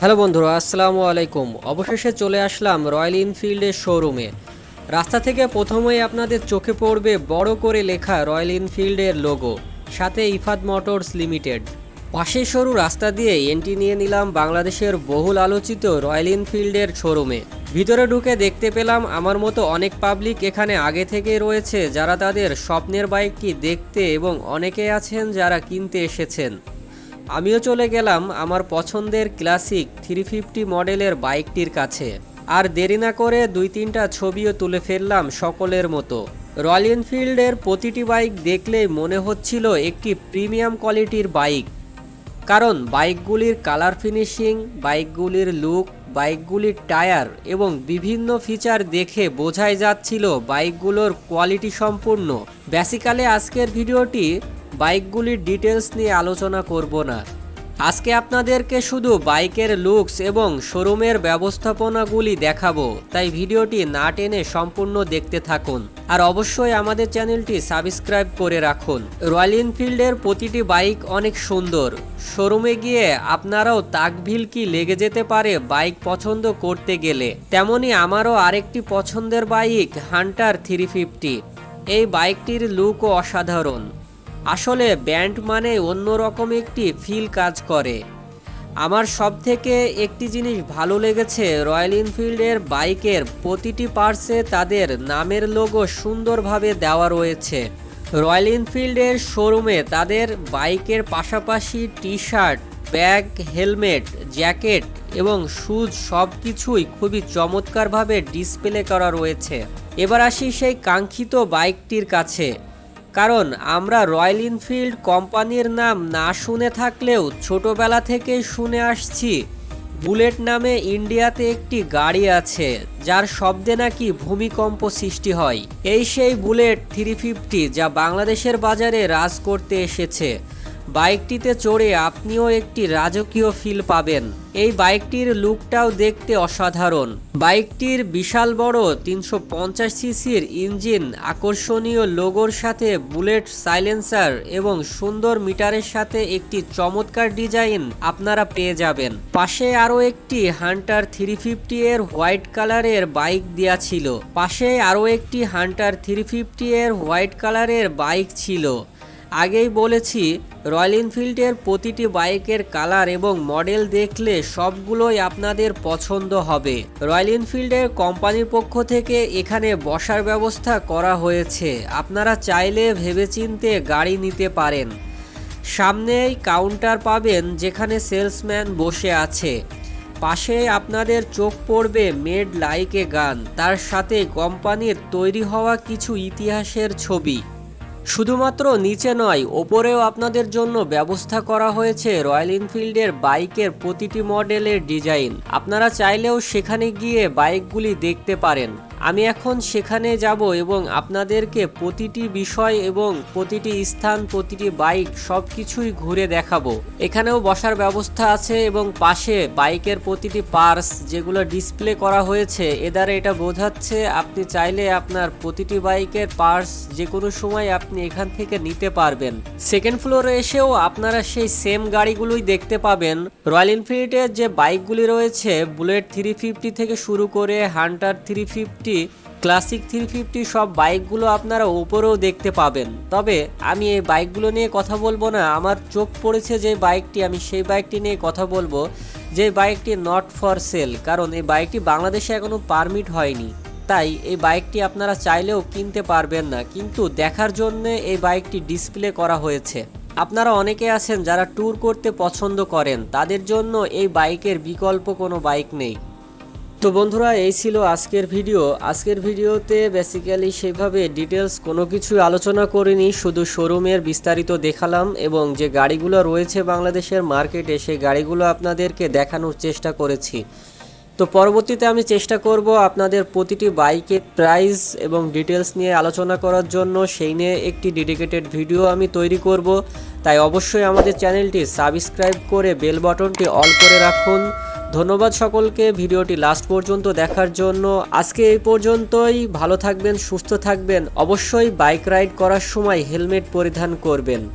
Hello বন্ধুরা, আসসালামু আলাইকুম। অবশেষে চলে আসলাম রয়্যাল এনফিল্ডের শোরুমে। রাস্তা থেকে প্রথমেই আপনাদের চোখে পড়বে বড় করে লেখা রয়্যাল এনফিল্ডের লোগো, সাথে ইফাদ মোটরস লিমিটেড। পাশের সরু রাস্তা দিয়ে এন্ট্রি নিয়ে নিলাম বাংলাদেশের বহুল আলোচিত রয়্যাল এনফিল্ডের শোরুমে। ভিতরে ঢুকে দেখতে পেলাম আমার মতো অনেক পাবলিক এখানে আগে থেকে রয়েছে যারা তাদের স্বপ্নের বাইকটি দেখতে এবং অনেকে আছেন যারা কিনতে এসেছেন। আমিও চলে গেলাম আমার পছন্দের ক্লাসিক থ্রি ফিফটি মডেলের বাইকটির কাছে। আর দেরি না করে দুই তিনটা ছবিও তুলে ফেললাম সকলের মতো। রয়্যাল এনফিল্ডের প্রতিটি বাইক দেখলেই মনে হচ্ছিল একটি প্রিমিয়াম কোয়ালিটির বাইক। কারণ বাইকগুলির কালার ফিনিশিং, বাইকগুলির লুক, বাইকগুলির টায়ার এবং বিভিন্ন ফিচার দেখে বোঝাই যাচ্ছিল বাইকগুলোর কোয়ালিটি সম্পূর্ণ। বেসিক্যালি আজকের ভিডিওটি বাইকগুলির ডিটেলস নিয়ে আলোচনা করব না। আজকে আপনাদেরকে শুধু বাইকের লুকস এবং শোরুমের ব্যবস্থাপনাগুলি দেখাবো, তাই ভিডিওটি না টেনে সম্পূর্ণ দেখতে থাকুন। আর অবশ্যই আমাদের চ্যানেলটি সাবস্ক্রাইব করে রাখুন। রয়্যাল এনফিল্ডের প্রতিটি বাইক অনেক সুন্দর। শোরুমে গিয়ে আপনারাও তাকভিল কি লেগে যেতে পারে বাইক পছন্দ করতে গেলে। তেমনি আমারও আরেকটি পছন্দের বাইক হান্টার থ্রি ফিফটি। এই বাইকটির লুকও অসাধারণ। আসলে ব্যান্ড মানে অন্যরকম একটি ফিল কাজ করে। আমার সব থেকে একটি জিনিস ভালো লেগেছে রয়্যাল এনফিল্ডের বাইকের প্রতিটি পার্সে তাদের নামের লোগো সুন্দরভাবে দেওয়া রয়েছে। রয়্যাল এনফিল্ডের শোরুমে তাদের বাইকের পাশাপাশি T shirt bag, helmet, jacket এবং শুজ সব কিছুই খুবই চমৎকারভাবে ডিসপ্লে করা রয়েছে। এবার আসি সেই কাঙ্ক্ষিত বাইকটির কাছে। কারণ আমরা রয়্যাল ইনফিল্ড কোম্পানির নাম না শুনে থাকলেও ছোটবেলা থেকে শুনে আসছি। বুলেট নামে ইন্ডিয়াতে একটি গাড়ি আছে, যার শব্দে নাকি ভূমিকম্প সৃষ্টি হয়। এই সেই বুলেট থ্রি ফিফটি যা বাংলাদেশের বাজারে রাজ করতে এসেছে। বাইকটিতে চড়ে আপনিও একটি রাজকীয় ফিল পাবেন। এই বাইকটির লুকটাও দেখতে অসাধারণ। বাইকটির বিশাল বড় তিনশো পঞ্চাশ সিসির ইঞ্জিন, আকর্ষণীয় লোগোর সাথে বুলেট সাইলেন্সার এবং সুন্দর মিটারের সাথে একটি চমৎকার ডিজাইন আপনারা পেয়ে যাবেন। পাশে আরও একটি হান্টার থ্রি ফিফটি এর হোয়াইট কালারের বাইক দেওয়া ছিল। পাশে আরও একটি হান্টার থ্রি ফিফটি এর হোয়াইট কালারের বাইক ছিল। আগেই বলেছি, রয়্যাল এনফিল্ডের প্রতিটি বাইকের কালার এবং মডেল দেখলে সবগুলোই আপনাদের পছন্দ হবে। রয়্যাল এনফিল্ডের কোম্পানির পক্ষ থেকে এখানে বসার ব্যবস্থা করা হয়েছে। আপনারা চাইলে ভেবেচিন্তে গাড়ি নিতে পারেন। সামনেই কাউন্টার পাবেন যেখানে সেলসম্যান বসে আছে। পাশে আপনাদের চোখ পড়বে মেড লাইক গান। তার সাথে কোম্পানির তৈরি হওয়া কিছু ইতিহাসের ছবি। শুধুমাত্র নিচে নয়, ওপরেও আপনাদের জন্য ব্যবস্থা করা হয়েছে রয়্যাল এনফিল্ডের বাইকের প্রতিটি মডেলের ডিজাইন। আপনারা চাইলেও সেখানে গিয়ে বাইকগুলি দেখতে পারেন। আমি এখন সেখানে যাব এবং আপনাদেরকে প্রতিটি বিষয় এবং প্রতিটি স্থান, প্রতিটি বাইক সব কিছুই ঘুরে দেখাবো। এখানেও বসার ব্যবস্থা আছে এবং পাশে বাইকের প্রতিটি পার্স যেগুলো ডিসপ্লে করা হয়েছে, এ দ্বারা এটা বোঝাচ্ছে আপনি চাইলে আপনার প্রতিটি বাইকের পার্স যে কোনো সময় আপনি এখান থেকে নিতে পারবেন। সেকেন্ড ফ্লোরে এসেও আপনারা সেই সেম গাড়িগুলোই দেখতে পাবেন। রয়্যাল এনফিল্ডের যে বাইকগুলি রয়েছে, বুলেট থ্রি ফিফটি থেকে শুরু করে Hunter three fifty Classic three fifty সব বাইকগুলো আপনারা উপরেও দেখতে পাবেন। তবে আমি এই বাইকগুলো নিয়ে কথা বলব না, আমার চোখ পড়েছে যে বাইকটি, আমি সেই বাইকটি নিয়ে কথা বলব যে বাইকটি নট ফর সেল কারণ এই বাইকটি বাংলাদেশে এখনও পারমিট হয়নি। তাই এই বাইকটি আপনারা চাইলেও কিনতে পারবেন না, কিন্তু দেখার জন্য এই বাইকটি ডিসপ্লে করা হয়েছে। আপনারা অনেকে আছেন যারা ট্যুর করতে পছন্দ করেন, তাদের জন্য এই বাইকের বিকল্প কোনো বাইক নেই। তো বন্ধুরা, এই ছিল আজকের ভিডিও। আজকের ভিডিওতে বেসিক্যালি সেভাবে ডিটেলস কোনো কিছু আলোচনা করিনি, শুধু শোরুমের বিস্তারিত দেখালাম এবং যে গাড়িগুলো রয়েছে বাংলাদেশের মার্কেটে সেই গাড়িগুলো আপনাদেরকে দেখানোর চেষ্টা করেছি। তো পরবর্তীতে আমি চেষ্টা করব আপনাদের প্রতিটি বাইকের প্রাইস এবং ডিটেলস নিয়ে আলোচনা করার জন্য। সেই নিয়ে একটি ডেডিকেটেড ভিডিও আমি তৈরি করব। তাই অবশ্যই আমাদের চ্যানেলটি সাবস্ক্রাইব করে বেল বাটনটি অল করে রাখুন। ধন্যবাদ সকলকে, ভিডিওটি লাস্ট পর্যন্ত দেখার জন্য। আজকে এই পর্যন্তই, ভালো থাকবেন, সুস্থ থাকবেন, অবশ্যই বাইক রাইড করার সময় হেলমেট পরিধান করবেন।